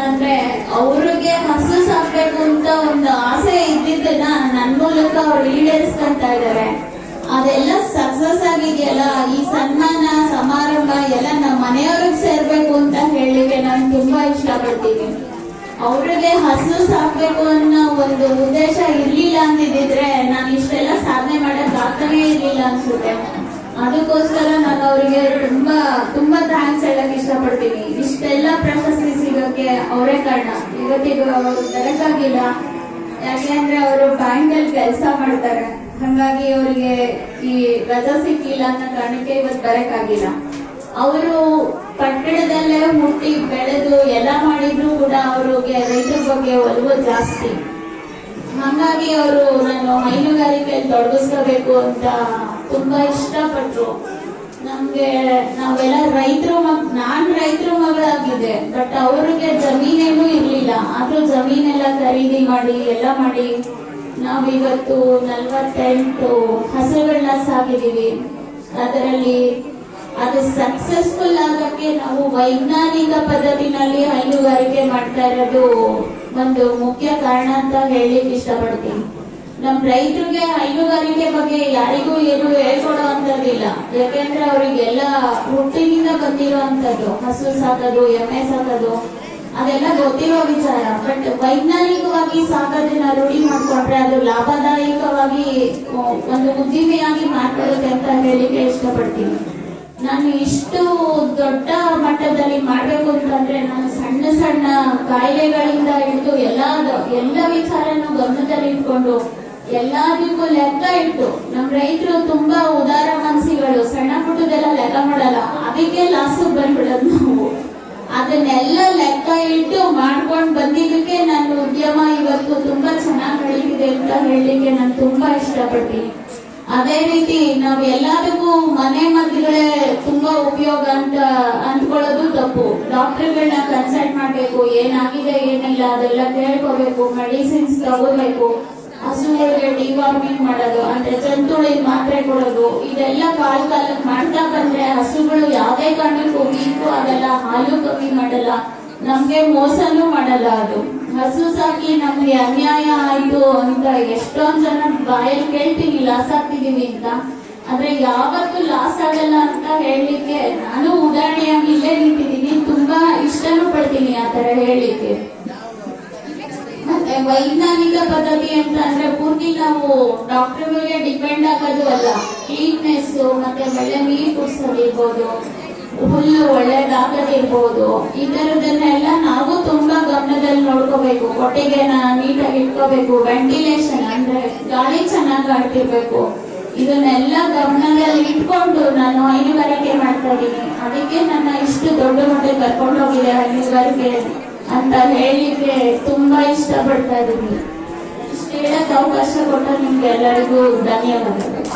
ಅಂದ್ರೆ ಅವ್ರಿಗೆ ಹಸು ಸಾಕ್ಬೇಕು ಅಂತ ಒಂದು ಆಸೆ ಇದ್ದಿದ್ದನ್ನ ನನ್ ಮೂಲಕ ಅವ್ರು ಈಡೇರಿಸ್ಕೊಂತ ಇದ್ದಾರೆ ಅದೆಲ್ಲ ಸಕ್ಸಸ್ ಆಗಿದೆಯಲ್ಲ, ಈ ಸನ್ಮಾನ, ಸಮಾರಂಭ ಎಲ್ಲ ನಮ್ಮ ಮನೆಯವ್ರಿಗೆ ಸೇರ್ಬೇಕು ಅಂತ ಹೇಳಿಕ್ಕೆ ನಾನು ತುಂಬಾ ಇಷ್ಟಪಡ್ತೀನಿ. ಅವ್ರಿಗೆ ಹಸು ಸಾಕ್ಬೇಕು ಅನ್ನೋ ಒಂದು ಉದ್ದೇಶ ಇರ್ಲಿಲ್ಲ ಅಂದಿದ್ರೆ ನಾನು ಇಷ್ಟೆಲ್ಲ ಸಾಧನೆ ಮಾಡಕ್ ಆಗ್ತಾನೆ ಇರ್ಲಿಲ್ಲ ಅನ್ಸುತ್ತೆ. ಅದಕ್ಕೋಸ್ಕರ ನಾನು ಅವರಿಗೆ ತುಂಬಾ ತುಂಬಾ ಥ್ಯಾಂಕ್ಸ್ ಹೇಳಕ್ ಇಷ್ಟಪಡ್ತೀನಿ. ಇಷ್ಟೆಲ್ಲ ಪ್ರಶಸ್ತಿ ಅವರೇ ಕಾರಣ. ಇವತ್ತಿಗೂ ಅವರು ಬರಕ್ಕಾಗಿಲ್ಲ ಯಾಕೆಂದ್ರೆ ಅವರು ಬ್ಯಾಂಕ್ ಅಲ್ಲಿ ಕೆಲಸ ಮಾಡ್ತಾರೆ. ಹಂಗಾಗಿ ಅವರಿಗೆ ಈ ರಜಾ ಸಿಕ್ಕಿಲ್ಲ ಅನ್ನೋ ಕಾರಣಕ್ಕೆ ಇವತ್ತು ಬರಕ್ಕಾಗಿಲ್ಲ. ಅವರು ಕಟ್ಟಡದಲ್ಲೇ ಹುಟ್ಟಿ ಬೆಳೆದು ಎಲ್ಲ ಮಾಡಿದ್ರು ಕೂಡ ಅವ್ರಿಗೆ ರೈತರ ಬಗ್ಗೆ ಒಲವು ಜಾಸ್ತಿ. ಹಾಗಾಗಿ ಅವರು ನಾನು ಹೈನುಗಾರಿಕೆಯಲ್ಲಿ ತೊಡಗಿಸ್ಕೋಬೇಕು ಅಂತ ತುಂಬಾ ಇಷ್ಟಪಟ್ರು. ನಮ್ಗೆ ನಾವೆಲ್ಲ ರೈತರು ನಾನ್ ಮಗಳಾಗಿದ್ದೆ ಬಟ್ ಅವ್ರಿಗೆ ಜಮೀನೇನು ಇರ್ಲಿಲ್ಲ. ಆದ್ರೂ ಜಮೀನೆಲ್ಲ ಖರೀದಿ ಮಾಡಿ, ಎಲ್ಲ ಮಾಡಿ ನಾವಿವತ್ತು ನಲ್ವತ್ತೆಂಟು ಹಸುಗಳನ್ನ ಸಾಕಿದೀವಿ ಅದರಲ್ಲಿ ಅದು ಸಕ್ಸಸ್ಫುಲ್ ಆಗಕ್ಕೆ ನಾವು ವೈಜ್ಞಾನಿಕ ಪದ್ಧತಿನಲ್ಲಿ ಹೈನುಗಾರಿಕೆ ಮಾಡ್ತಾ ಇರೋದು ಒಂದು ಮುಖ್ಯ ಕಾರಣ ಅಂತ ಹೇಳಲಿಕ್ಕೆ ಇಷ್ಟಪಡ್ತೀನಿ. ನಮ್ ರೈತರಿಗೆ ಹೈನುಗಾರಿಕೆ ಬಗ್ಗೆ ಯಾರಿಗೂ ಏನು ಹೇಳ್ಕೊಡೋ ಅಂತದಿಲ್ಲ ಯಾಕೆಂದ್ರೆ ಅವರಿಗೆಲ್ಲ ಹುಟ್ಟಿನಿಂದ ಬಂದಿರುವಂತದ್ದು ಹಸು ಸಾಕೋದು, ಎಮ್ಮೆ ಸಾಕೋದು, ಅದೆಲ್ಲ ಗೊತ್ತಿರೋ ವಿಚಾರ. ಬಟ್ ವೈಜ್ಞಾನಿಕವಾಗಿ ಸಾಕೋದನ್ನ ರೂಢಿ ಮಾಡ್ಕೊಂಡ್ರೆ ಅದು ಲಾಭದಾಯಕವಾಗಿ ಒಂದು ಉದ್ದಿಮೆಯಾಗಿ ಮಾಡ್ಕೊಳ್ಳುತ್ತೆ ಅಂತ ಹೇಳಿಕ್ಕೆ ಇಷ್ಟಪಡ್ತೀನಿ. ನಾನು ಇಷ್ಟು ದೊಡ್ಡ ಮಟ್ಟದಲ್ಲಿ ಮಾಡ್ಬೇಕು ಅಂತಂದ್ರೆ ನಾನು ಸಣ್ಣ ಸಣ್ಣ ಕಾಯಿಲೆಗಳಿಂದ ಹಿಡಿದು ಎಲ್ಲ ಎಲ್ಲ ವಿಚಾರನೂ ಗಮನದಲ್ಲಿ ಇಟ್ಕೊಂಡು ಎಲ್ಲದಕ್ಕೂ ಲೆಕ್ಕ ಇಟ್ಟು, ನಮ್ ರೈತರು ತುಂಬಾ ಉದಾರ ಮನಸ್ಸಿಗಳು, ಸಣ್ಣ ಪುಟ್ಟದೆಲ್ಲ ಲೆಕ್ಕ ಮಾಡಲ್ಲ. ಅದಕ್ಕೆ ಲಾಸ್ ಬಂದ್ಬಿಡೋದು ನಾವು. ಅದನ್ನೆಲ್ಲ ಲೆಕ್ಕ ಇಟ್ಟು ಮಾಡ್ಕೊಂಡು ಬಂದಿದ್ದಕ್ಕೆ ನನ್ನ ಉದ್ಯಮ ಇವತ್ತು ತುಂಬಾ ಚೆನ್ನಾಗಿ ನಡೀತಿದೆ ಅಂತ ಹೇಳಲಿಕ್ಕೆ ನಾನು ತುಂಬಾ ಇಷ್ಟಪಡ್ತೀನಿ. ಅದೇ ರೀತಿ ನಾವು ಎಲ್ಲದಕ್ಕೂ ಮನೆ ಮದ್ದುಗಳೇ ತುಂಬಾ ಉಪಯೋಗ ಅಂತ ಅಂದ್ಕೊಳ್ಳೋದು ತಪ್ಪು. ಡಾಕ್ಟರ್ಗಳನ್ನ ಕನ್ಸಲ್ಟ್ ಮಾಡ್ಬೇಕು, ಏನಾಗಿದೆ, ಏನಿಲ್ಲ ಅದೆಲ್ಲ ಕೇಳ್ಕೋಬೇಕು, ಮೆಡಿಸಿನ್ಸ್ ತಗೋಬೇಕು. ಹಸುಗಳಿಗೆ ಡಿವಾರ್ಮಿಂಗ್ ಮಾಡೋದು, ಅಂದ್ರೆ ಜಂತುಳಿನ ಮಾತ್ರೆ ಕೊಡೋದು, ಇದೆಲ್ಲ ಕಾಲ ಕಾಲಕ್ಕೆ ಮಾಡ್ತಾ ಬಂದ್ರೆ ಹಸುಗಳು ಯಾವುದೇ ಕಾರಣಕ್ಕೂ ವೀಕು ಆಗಲ್ಲ, ಹಾಲು ಕಮ್ಮಿ ಮಾಡಲ್ಲ, ನಮ್ಗೆ ಮೋಸನೂ ಮಾಡಲ್ಲ ಅದು. ಹಸು ಸಾಕಿ ನಮ್ಗೆ ಅನ್ಯಾಯ ಆಯ್ತು ಅಂತ ಎಷ್ಟೊಂದ್ ಜನ ಬಾಯಲ್ಲಿ ಕೇಳ್ತೀವಿ ಲಾಸ್ ಆಗ್ತಿದೀವಿ ಅಂತ. ಆದ್ರೆ ಯಾವತ್ತೂ ಲಾಸ್ ಆಗಲ್ಲ ಅಂತ ಹೇಳಲಿಕ್ಕೆ ನಾನು ಉದಾಹರಣೆಯಾಗಿ ಇಲ್ಲೇ ನಿಂತಿದ್ದೀನಿ, ತುಂಬಾ ಇಷ್ಟನೂ ಪಡ್ತೀನಿ ಆ ತರ ಹೇಳಲಿಕ್ಕೆ. ವೈಜ್ಞಾನಿಕ ಪದ್ಧತಿ ಅಂತ ಅಂದ್ರೆ ಪೂರ್ತಿ ನಾವು ಡಾಕ್ಟರ್ಗಳಿಗೆ ಡಿಪೆಂಡ್ ಆಗೋದು ಅಲ್ಲ. ಕ್ಲೀನ್ನೆಸ್ ಮತ್ತೆ ಬೆಳೆ ನೀರು ಕುಡಿಸೋದಿರ್ಬೋದು ಹುಲ್ಲು ಒಳ್ಳೇದಾಗದಿರ್ಬೋದು ಈ ತರದನ್ನೆಲ್ಲ ನಾವು ತುಂಬಾ ಗಮನದಲ್ಲಿ ನೋಡ್ಕೋಬೇಕು. ಹೊಟ್ಟೆಗೆ ನೀಟಾಗಿ ಇಟ್ಕೋಬೇಕು ವೆಂಟಿಲೇಷನ್ ಅಂದ್ರೆ ಗಾಳಿ ಚೆನ್ನಾಗಿ ಆಡ್ತಿರ್ಬೇಕು. ಇದನ್ನೆಲ್ಲ ಗಮನದಲ್ಲಿ ಇಟ್ಕೊಂಡು ನಾನು ಹೈನುಗಾರಿಕೆ ಮಾಡ್ತಾ ಇದ್ದೀನಿ. ಅದಕ್ಕೆ ನನ್ನ ಇಷ್ಟು ದೊಡ್ಡ ಮಟ್ಟಿಗೆ ಕರ್ಕೊಂಡು ಹೋಗಿದೆ ಹೈನುಗಾರಿಕೆ ಅಂತ ಹೇಳಿದ್ರೆ ತುಂಬಾ ಇಷ್ಟಪಡ್ತಾ ಇದ್ದೀನಿ. ಇಷ್ಟು ಹೇಳಕ್ ಅವಕಾಶ ಕೊಟ್ಟ ನಿಮ್ಗೆ ಎಲ್ಲರಿಗೂ ಧನ್ಯವಾದಗಳು.